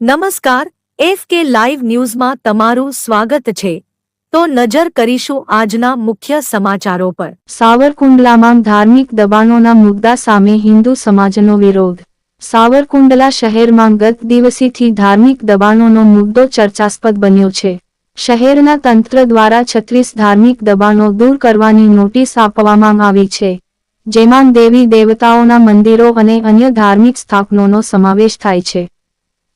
નમસ્કાર F K live ન્યૂઝમાં તમારું સ્વાગત છે. તો નજર કરીશું આજના મુખ્ય સમાચારો પર. સાવરકુંડલામાં ધાર્મિક દબાણોના મુદ્દા સામે હિન્દુ સમાજનો વિરોધ. સાવરકુંડલા શહેરમાં ગત દિવસીથી ધાર્મિક દબાણોનો મુદ્દો ચર્ચાસ્પદ બન્યો છે. શહેરના તંત્ર દ્વારા છત્રીસ ધાર્મિક દબાણો દૂર કરવાની નોટિસ આપવામાં આવી છે. જેમાં દેવી દેવતાઓના મંદિરો અને અન્ય ધાર્મિક સ્થાપનોનો સમાવેશ થાય છે.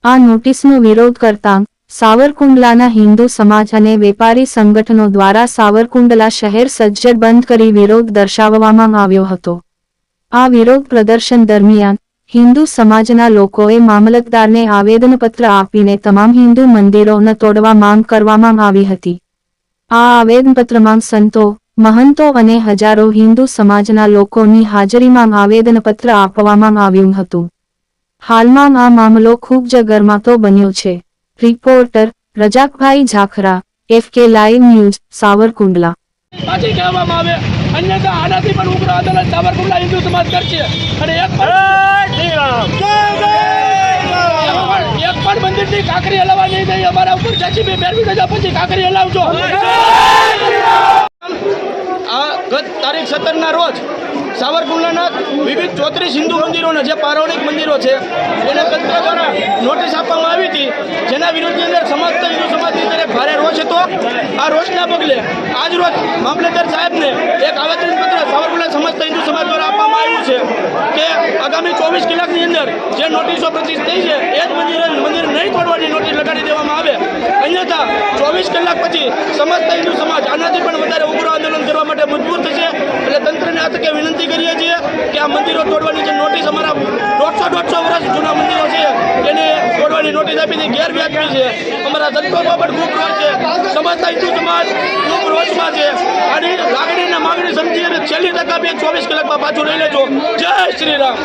આ નોટિસનો વિરોધ કરતા સાવરકુંડલાના હિન્દુ સમાજ અને વેપારી સંગઠનો દ્વારા સાવરકુંડલા શહેર સજ્જડ બંધ કરી વિરોધ દર્શાવવામાં આવ્યો હતો. આ વિરોધ પ્રદર્શન દરમિયાન હિન્દુ સમાજના લોકોએ મામલતદારને આવેદનપત્ર આપીને તમામ હિન્દુ મંદિરોને તોડવા માંગ કરવામાં આવી હતી. આ આવેદનપત્રમાં સંતો, મહંતો અને હજારો હિન્દુ સમાજના લોકોની હાજરીમાં આવેદનપત્ર આપવામાં આવ્યું હતું. હાલમાં આ મામલો ખૂબ જ ગરમાતો બન્યો છે. Reporter રજાકભાઈ Zakhara F K live news Savarkundla. પાછી કહેવામાં આવે અન્યથા આનાથી પણ ઉગ્ર આંદોલન સાબરકુંડલા હિન્દુ સમાજ કરશે. અને એક એક પણ મંદિરની કાંકરી હલાવવા નહીં અમારા ઉપર ચાચી મેળવી ગજા પછી કાંકરી હલાવજો. તારીખ સત્તરના રોજ સાવરકુંડલાના વિવિધ ચોત્રીસ હિન્દુ મંદિરોના જે પૌરાણિક મંદિરો છે, એને તંત્ર દ્વારા નોટિસ આપવામાં આવી હતી. જેના વિરોધની અંદર સમસ્ત હિન્દુ સમાજની અંદર ભારે રોષ હતો. આ રોષના પગલે આજ રોજ મામલતદાર સાહેબને એક આવેદનપત્ર સાવરકુંડલા સમસ્ત હિન્દુ સમાજ દ્વારા આપવામાં આવ્યું છે કે આગામી ચોવીસ કલાકની અંદર જે નોટિસો પ્રતિષ્ઠ થઈ છે, એ જ મંદિર મંદિર નહીં તોડવાની નોટિસ લગાડી દેવામાં આવે. અન્યથા ચોવીસ કલાક પછી સમસ્ત હિન્દુ સમાજ આનાથી પણ વધારે ઉગ્ર આંદોલન કરવા માટે મજબૂર થશે તકે વિનંતી કરીએ છીએ કે આ મંદિરો તોડવાની જે નોટિસ અમારા દોઢસો દોઢસો વર્ષ જૂના મંદિરો છે, એને તોડવાની નોટિસ આપી હતી ગેરવ્યાજબી છે. અમારા સંતોમાં પણ ખૂબ રોષ છે. સમાજના હિન્દુ સમાજ ખૂબ રોષમાં છે. અને લાગણીના માંગણી સમજી અને છેલ્લી તક આપીએ, ચોવીસ કલાકમાં પાછું લઈ લેજો. જય શ્રી રામ.